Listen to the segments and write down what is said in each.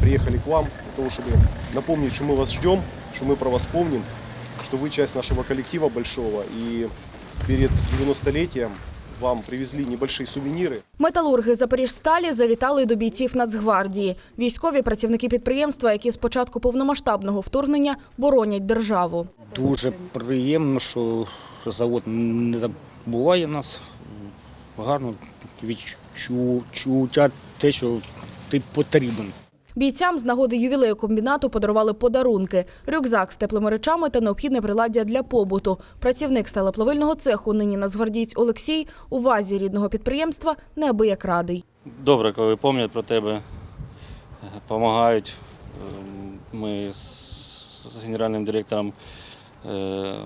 приехали к вам для того, чтобы напомнить, что мы вас ждем, что мы про вас помним, что вы часть нашего коллектива большого. И перед 90-летием вам привезли небольшие сувениры. Металурги Запоріжсталі завітали до бійців Нацгвардії. Військові працівники підприємства, які з початку повномасштабного вторгнення боронять державу. Дуже приємно, що завод не забуває нас. Гарно відчуття те, що ти потрібен. Бійцям з нагоди ювілею комбінату подарували подарунки: рюкзак з теплими речами та необхідне приладдя для побуту. Працівник сталеплавильного цеху, нині нацгвардієць Олексій, у вазі рідного підприємства неабияк радий. Добре, коли пам'ятають про тебе, допомагають. Ми з генеральним директором е,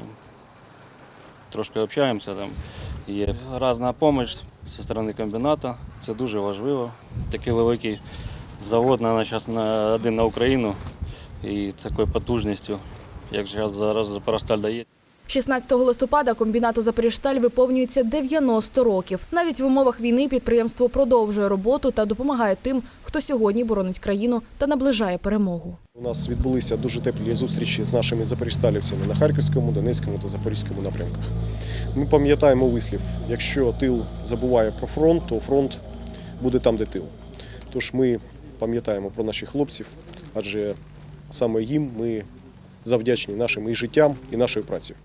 трошки общаємося. Там є різна допомога зі сторони комбінату. Це дуже важливо. Такий великий завод на зараз на один на Україну і такою потужністю, як зараз зараз Запорожсталь дає. 16 листопада комбінату Запоріжсталь виповнюється 90 років. Навіть в умовах війни підприємство продовжує роботу та допомагає тим, хто сьогодні боронить країну та наближає перемогу. У нас відбулися дуже теплі зустрічі з нашими запоріжсталівцями на Харківському, Донецькому та Запорізькому напрямках. Ми пам'ятаємо вислів: якщо тил забуває про фронт, то фронт буде там, де тил. Тож ми пам'ятаємо про наших хлопців, адже саме їм ми завдячні нашим і життям, і нашою працею.